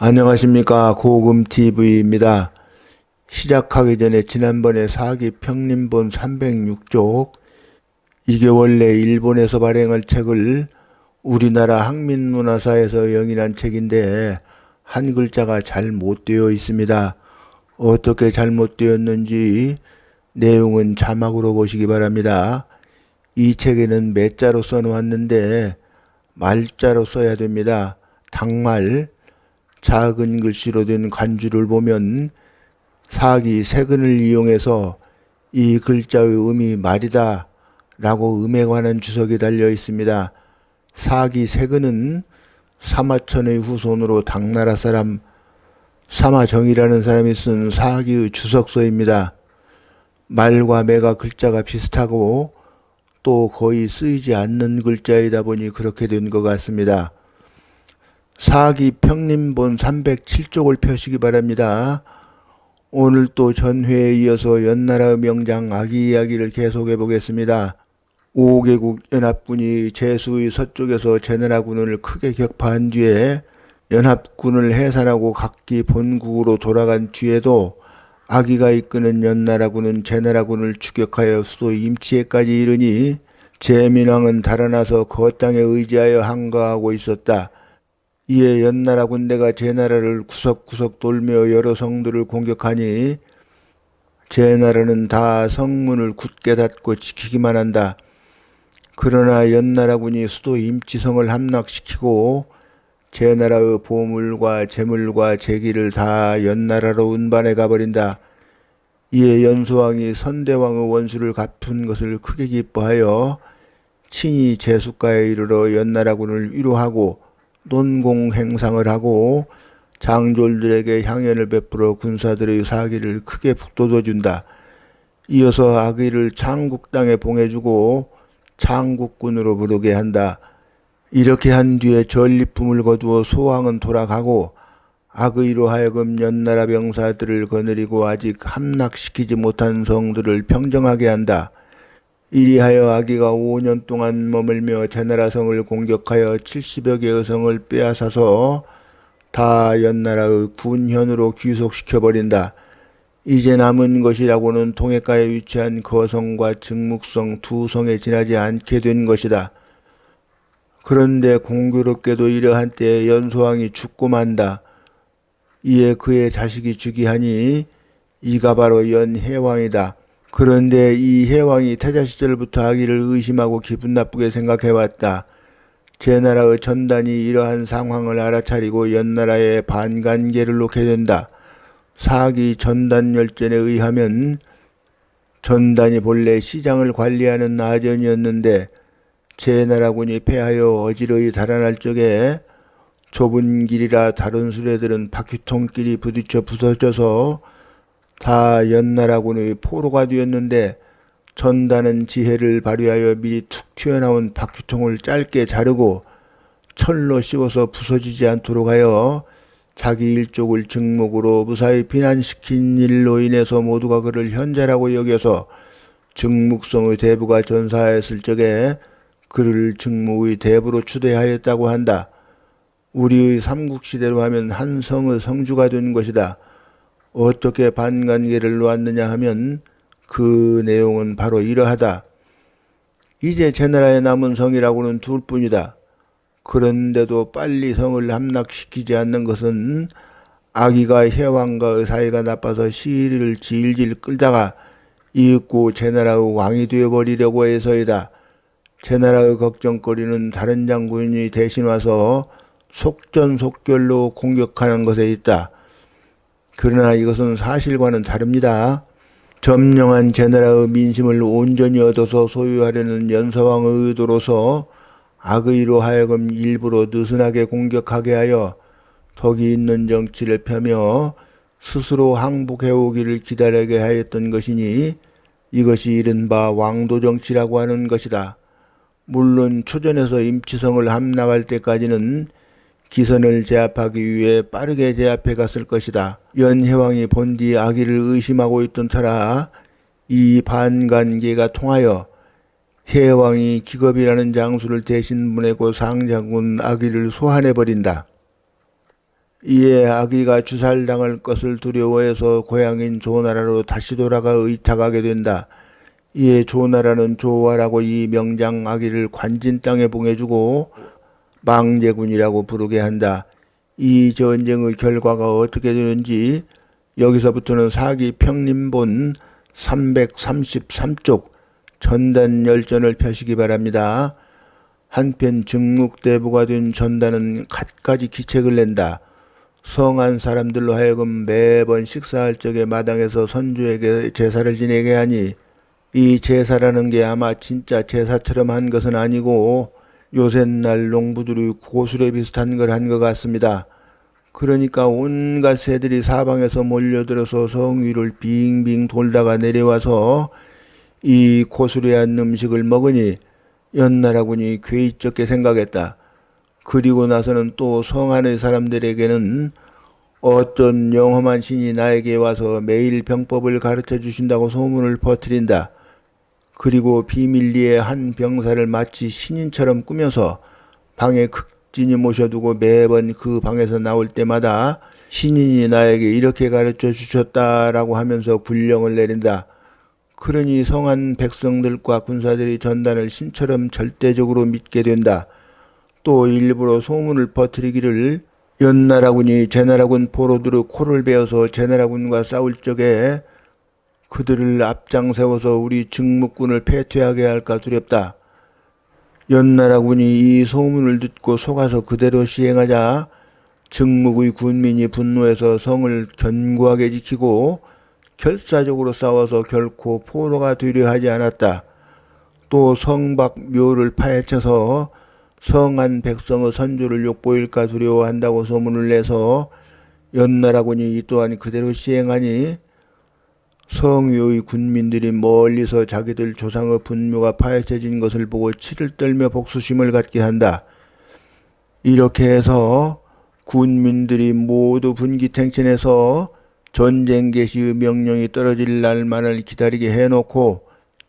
안녕하십니까 고금TV입니다. 시작하기 전에 지난번에 사기 평림본 306쪽 이게 원래 일본에서 발행할 책을 우리나라 학민문화사에서 영인한 책인데 한 글자가 잘못 되어 있습니다. 어떻게 잘못되었는지 내용은 자막으로 보시기 바랍니다. 이 책에는 매자로 써놓았는데 말자로 써야 됩니다. 닭말 작은 글씨로 된 간주를 보면 사기 세근을 이용해서 이 글자의 의미 말이다 라고 음에 관한 주석이 달려 있습니다. 사기 세근은 사마천의 후손으로 당나라 사람 사마정이라는 사람이 쓴 사기의 주석서입니다. 말과 매가 글자가 비슷하고 또 거의 쓰이지 않는 글자이다 보니 그렇게 된 것 같습니다. 사기 평림본 307쪽을 펴시기 바랍니다. 오늘 또 전회에 이어서 연나라의 명장 아기 이야기를 계속해 보겠습니다. 5개국 연합군이 제수의 서쪽에서 제나라군을 크게 격파한 뒤에 연합군을 해산하고 각기 본국으로 돌아간 뒤에도 아기가 이끄는 연나라군은 제나라군을 추격하여 수도 임치에까지 이르니 제민왕은 달아나서 그 땅에 의지하여 항거하고 있었다. 이에 연나라 군대가 제 나라를 구석구석 돌며 여러 성들을 공격하니 제 나라는 다 성문을 굳게 닫고 지키기만 한다. 그러나 연나라 군이 수도 임치성을 함락시키고 제 나라의 보물과 재물과 재기를 다 연나라로 운반해 가버린다. 이에 연소왕이 선대왕의 원수를 갚은 것을 크게 기뻐하여 친히 제수가에 이르러 연나라군을 위로하고 논공 행상을 하고 장졸들에게 향연을 베풀어 군사들의 사기를 크게 북돋워준다. 이어서 아기를 창국 땅에 봉해주고 창국군으로 부르게 한다. 이렇게 한 뒤에 전리품을 거두어 소왕은 돌아가고 악의로 하여금 연나라 병사들을 거느리고 아직 함락시키지 못한 성들을 평정하게 한다. 이리하여 아기가 5년 동안 머물며 제나라 성을 공격하여 70여 개의 성을 빼앗아서 다 연나라의 군현으로 귀속시켜버린다. 이제 남은 것이라고는 동해가에 위치한 거성과 증묵성 두 성에 지나지 않게 된 것이다. 그런데 공교롭게도 이러한 때에 연소왕이 죽고 만다. 이에 그의 자식이 즉위하니 이가 바로 연해왕이다. 그런데 이 해왕이 태자 시절부터 아기를 의심하고 기분 나쁘게 생각해왔다. 제 나라의 전단이 이러한 상황을 알아차리고 연나라에 반관계를 놓게 된다. 사기 전단 열전에 의하면 전단이 본래 시장을 관리하는 아전이었는데 제 나라군이 패하여 어지러이 달아날 적에 좁은 길이라 다른 수레들은 바퀴통끼리 부딪혀 부서져서 다 연나라군의 포로가 되었는데 전단은 지혜를 발휘하여 미리 툭 튀어나온 바퀴통을 짧게 자르고 철로 씌워서 부서지지 않도록 하여 자기 일족을 증목으로 무사히 비난시킨 일로 인해서 모두가 그를 현자라고 여겨서 증묵성의 대부가 전사하였을 적에 그를 증목의 대부로 추대하였다고 한다. 우리의 삼국시대로 하면 한 성의 성주가 된 것이다. 어떻게 반관계를 놓았느냐 하면 그 내용은 바로 이러하다. 이제 제나라에 남은 성이라고는 둘 뿐이다. 그런데도 빨리 성을 함락시키지 않는 것은 아기가 해왕과의 사이가 나빠서 시리를 질질 끌다가 이윽고 제나라의 왕이 되어버리려고 해서이다. 제나라의 걱정거리는 다른 장군이 대신 와서 속전속결로 공격하는 것에 있다. 그러나 이것은 사실과는 다릅니다. 점령한 제나라의 민심을 온전히 얻어서 소유하려는 연서왕의 의도로서 악의로 하여금 일부러 느슨하게 공격하게 하여 덕이 있는 정치를 펴며 스스로 항복해오기를 기다리게 하였던 것이니 이것이 이른바 왕도 정치라고 하는 것이다. 물론 초전에서 임치성을 함락할 때까지는 기선을 제압하기 위해 빠르게 제압해 갔을 것이다. 연해왕이 본디 아기를 의심하고 있던 터라 이 반관계가 통하여 해왕이 기겁이라는 장수를 대신 보내고 상장군 아기를 소환해 버린다. 이에 아기가 주살당할 것을 두려워해서 고향인 조나라로 다시 돌아가 의탁하게 된다. 이에 조나라는 조화라고 이 명장 아기를 관진 땅에 봉해주고 망제군이라고 부르게 한다. 이 전쟁의 결과가 어떻게 되는지 여기서부터는 사기 평림본 333쪽 전단 열전을 펴시기 바랍니다. 한편 증묵대부가 된 전단은 갖가지 기책을 낸다. 성한 사람들로 하여금 매번 식사할 적에 마당에서 선주에게 제사를 지내게 하니 이 제사라는 게 아마 진짜 제사처럼 한 것은 아니고 요새날 농부들이 고술에 비슷한 걸 한 것 같습니다. 그러니까 온갖 새들이 사방에서 몰려들어서 성 위를 빙빙 돌다가 내려와서 이 고수레한 음식을 먹으니 연나라군이 괴이쩍게 생각했다. 그리고 나서는 또 성 안의 사람들에게는 어떤 영험한 신이 나에게 와서 매일 병법을 가르쳐 주신다고 소문을 퍼뜨린다. 그리고 비밀리에 한 병사를 마치 신인처럼 꾸며서 방에 극진히 모셔두고 매번 그 방에서 나올 때마다 신인이 나에게 이렇게 가르쳐 주셨다라고 하면서 군령을 내린다. 그러니 성한 백성들과 군사들이 전단을 신처럼 절대적으로 믿게 된다. 또 일부러 소문을 퍼뜨리기를 연나라군이 제나라군 포로들의 코를 베어서 제나라군과 싸울 적에 그들을 앞장 세워서 우리 증묵군을 패퇴하게 할까 두렵다. 연나라군이 이 소문을 듣고 속아서 그대로 시행하자 증묵의 군민이 분노해서 성을 견고하게 지키고 결사적으로 싸워서 결코 포로가 되려 하지 않았다. 또 성박 묘를 파헤쳐서 성한 백성의 선조를 욕보일까 두려워한다고 소문을 내서 연나라군이 이 또한 그대로 시행하니 성위의 군민들이 멀리서 자기들 조상의 분묘가 파헤쳐진 것을 보고 치를 떨며 복수심을 갖게 한다. 이렇게 해서 군민들이 모두 분기탱천해서 전쟁 개시의 명령이 떨어질 날만을 기다리게 해놓고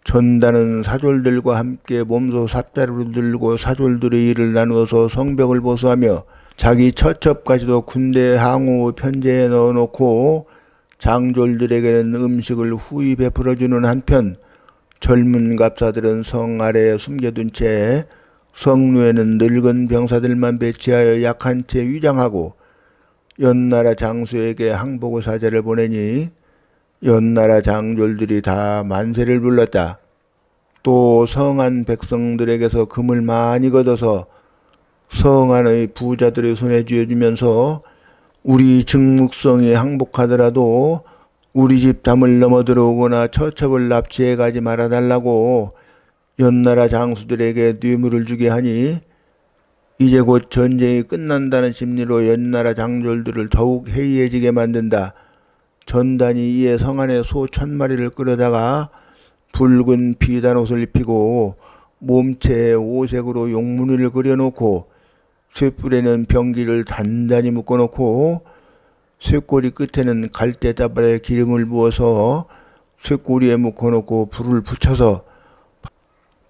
전단은 사졸들과 함께 몸소 삽자루를 들고 사졸들의 일을 나누어서 성벽을 보수하며 자기 처첩까지도 군대 항우 편제에 넣어놓고 장졸들에게는 음식을 후히 베풀어주는 한편 젊은 갑사들은 성 아래에 숨겨둔 채 성루에는 늙은 병사들만 배치하여 약한 채 위장하고 연나라 장수에게 항복의 사제를 보내니 연나라 장졸들이 다 만세를 불렀다. 또 성한 백성들에게서 금을 많이 걷어서 성안의 부자들의 손에 쥐어주면서 우리 증묵성이 항복하더라도 우리 집 담을 넘어 들어오거나 처첩을 납치해 가지 말아 달라고 연나라 장수들에게 뇌물을 주게 하니 이제 곧 전쟁이 끝난다는 심리로 연나라 장졸들을 더욱 해이해지게 만든다. 전단이 이에 성안에 소 천 마리를 끌어다가 붉은 비단 옷을 입히고 몸체에 오색으로 용문을 그려놓고 쇠뿔에는 병기를 단단히 묶어놓고 쇠꼬리 끝에는 갈대다발에 기름을 부어서 쇠꼬리에 묶어놓고 불을 붙여서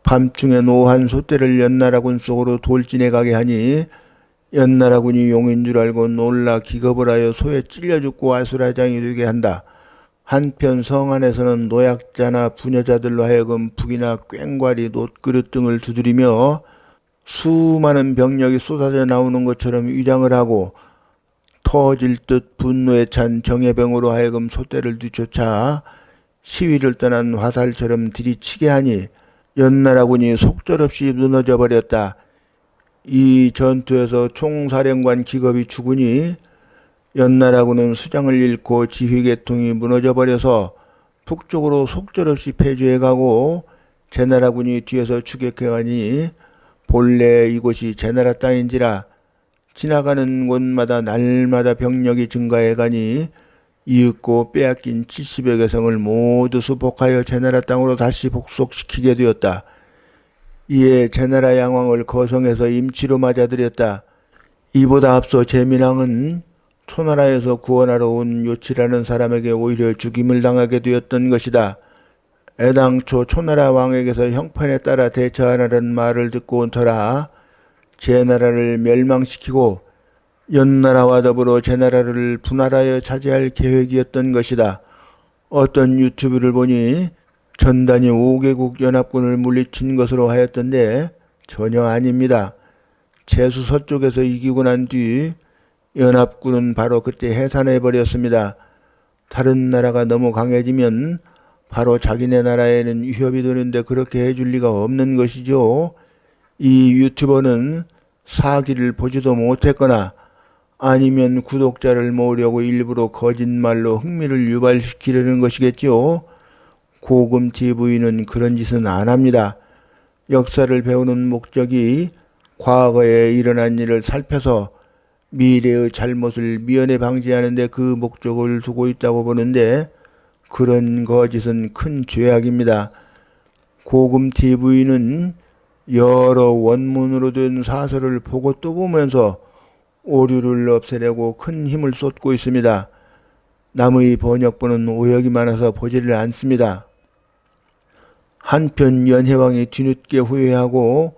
밤중에 노한 소떼를 연나라군 속으로 돌진해 가게 하니 연나라군이 용인 줄 알고 놀라 기겁을 하여 소에 찔려 죽고 아수라장이 되게 한다. 한편 성 안에서는 노약자나 부녀자들로 하여금 북이나 꽹과리 놋그릇 등을 두드리며 수많은 병력이 쏟아져 나오는 것처럼 위장을 하고 터질 듯 분노에 찬 정예병으로 하여금 소떼를 뒤쫓아 시위를 떠난 화살처럼 들이치게 하니 연나라군이 속절없이 무너져 버렸다. 이 전투에서 총사령관 기겁이 죽으니 연나라군은 수장을 잃고 지휘계통이 무너져 버려서 북쪽으로 속절없이 패주해 가고 제나라군이 뒤에서 추격해 가니 본래 이곳이 제 나라 땅인지라 지나가는 곳마다 날마다 병력이 증가해 가니 이윽고 빼앗긴 70여 개 성을 모두 수복하여 제 나라 땅으로 다시 복속시키게 되었다. 이에 제 나라 양왕을 거성에서 임치로 맞아들였다. 이보다 앞서 제민왕은 초나라에서 구원하러 온 요치라는 사람에게 오히려 죽임을 당하게 되었던 것이다. 애당초 초나라 왕에게서 형편에 따라 대처하라는 말을 듣고 온 터라 제 나라를 멸망시키고 연나라와 더불어 제 나라를 분할하여 차지할 계획이었던 것이다. 어떤 유튜브를 보니 전단이 5개국 연합군을 물리친 것으로 하였던데 전혀 아닙니다. 제수 서쪽에서 이기고 난 뒤 연합군은 바로 그때 해산해 버렸습니다. 다른 나라가 너무 강해지면 바로 자기네 나라에는 위협이 되는데 그렇게 해줄 리가 없는 것이죠. 이 유튜버는 사기를 보지도 못했거나 아니면 구독자를 모으려고 일부러 거짓말로 흥미를 유발시키려는 것이겠죠. 고금 TV는 그런 짓은 안 합니다. 역사를 배우는 목적이 과거에 일어난 일을 살펴서 미래의 잘못을 미연에 방지하는데 그 목적을 두고 있다고 보는데 그런 거짓은 큰 죄악입니다. 고금 TV는 여러 원문으로 된 사설을 보고 또 보면서 오류를 없애려고 큰 힘을 쏟고 있습니다. 남의 번역본은 오역이 많아서 보지를 않습니다. 한편 연해왕이 뒤늦게 후회하고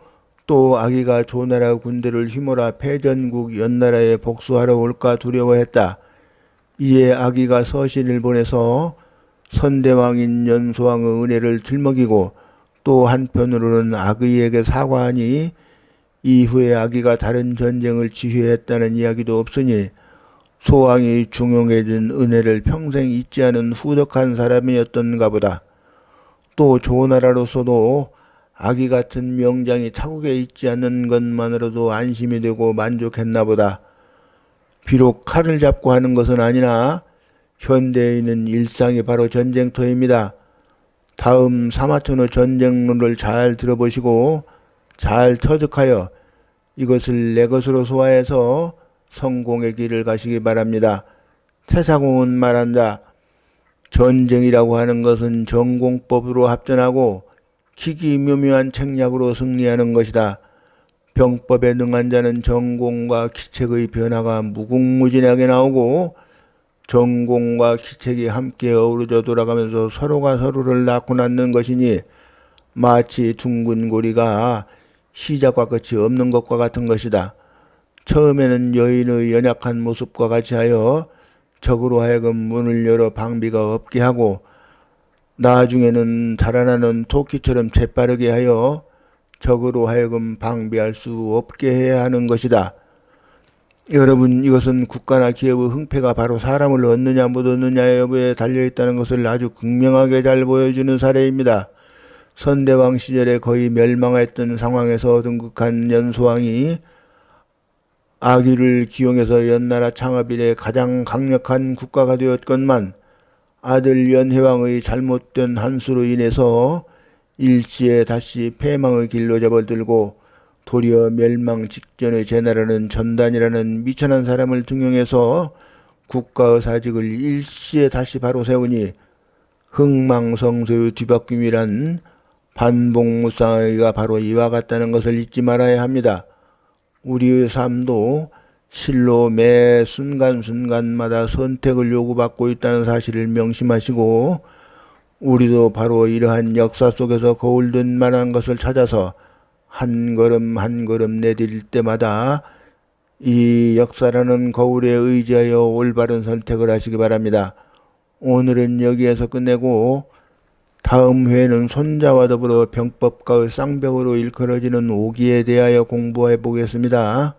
또 아기가 조나라 군대를 휘몰아 패전국 연나라에 복수하러 올까 두려워했다. 이에 아기가 서신을 보내서 선대왕인 연소왕의 은혜를 들먹이고 또 한편으로는 아기에게 사과하니 이후에 아기가 다른 전쟁을 지휘했다는 이야기도 없으니 소왕이 중용해준 은혜를 평생 잊지 않은 후덕한 사람이었던가 보다. 또 조나라로서도 아기 같은 명장이 타국에 있지 않는 것만으로도 안심이 되고 만족했나 보다. 비록 칼을 잡고 하는 것은 아니나 현대인은 일상이 바로 전쟁터입니다. 다음 사마천의 전쟁론을 잘 들어보시고 잘 터득하여 이것을 내 것으로 소화해서 성공의 길을 가시기 바랍니다. 태사공은 말한다. 전쟁이라고 하는 것은 전공법으로 합전하고 기기묘묘한 책략으로 승리하는 것이다. 병법에 능한 자는 전공과 기책의 변화가 무궁무진하게 나오고 전공과 기책이 함께 어우러져 돌아가면서 서로가 서로를 낳고 낳는 것이니 마치 둥근 고리가 시작과 끝이 없는 것과 같은 것이다. 처음에는 여인의 연약한 모습과 같이 하여 적으로 하여금 문을 열어 방비가 없게 하고 나중에는 달아나는 토끼처럼 재빠르게 하여 적으로 하여금 방비할 수 없게 해야 하는 것이다. 여러분 이것은 국가나 기업의 흥패가 바로 사람을 얻느냐 못 얻느냐의 여부에 달려있다는 것을 아주 극명하게 잘 보여주는 사례입니다. 선대왕 시절에 거의 멸망했던 상황에서 등극한 연소왕이 아기를 기용해서 연나라 창업 이래 가장 강력한 국가가 되었건만 아들 연해왕의 잘못된 한수로 인해서 일시에 다시 패망의 길로 접어들고 도리어 멸망 직전의 제나라는 전단이라는 미천한 사람을 등용해서 국가의 사직을 일시에 다시 바로 세우니 흥망성쇠의 뒤바뀜이란 반복무쌍의가 바로 이와 같다는 것을 잊지 말아야 합니다. 우리의 삶도 실로 매 순간순간마다 선택을 요구받고 있다는 사실을 명심하시고 우리도 바로 이러한 역사 속에서 거울든 만한 것을 찾아서 한 걸음 한 걸음 내딜 때마다 이 역사라는 거울에 의지하여 올바른 선택을 하시기 바랍니다. 오늘은 여기에서 끝내고 다음 회에는 손자와 더불어 병법과의 쌍벽으로 일컬어지는 오기에 대하여 공부해 보겠습니다.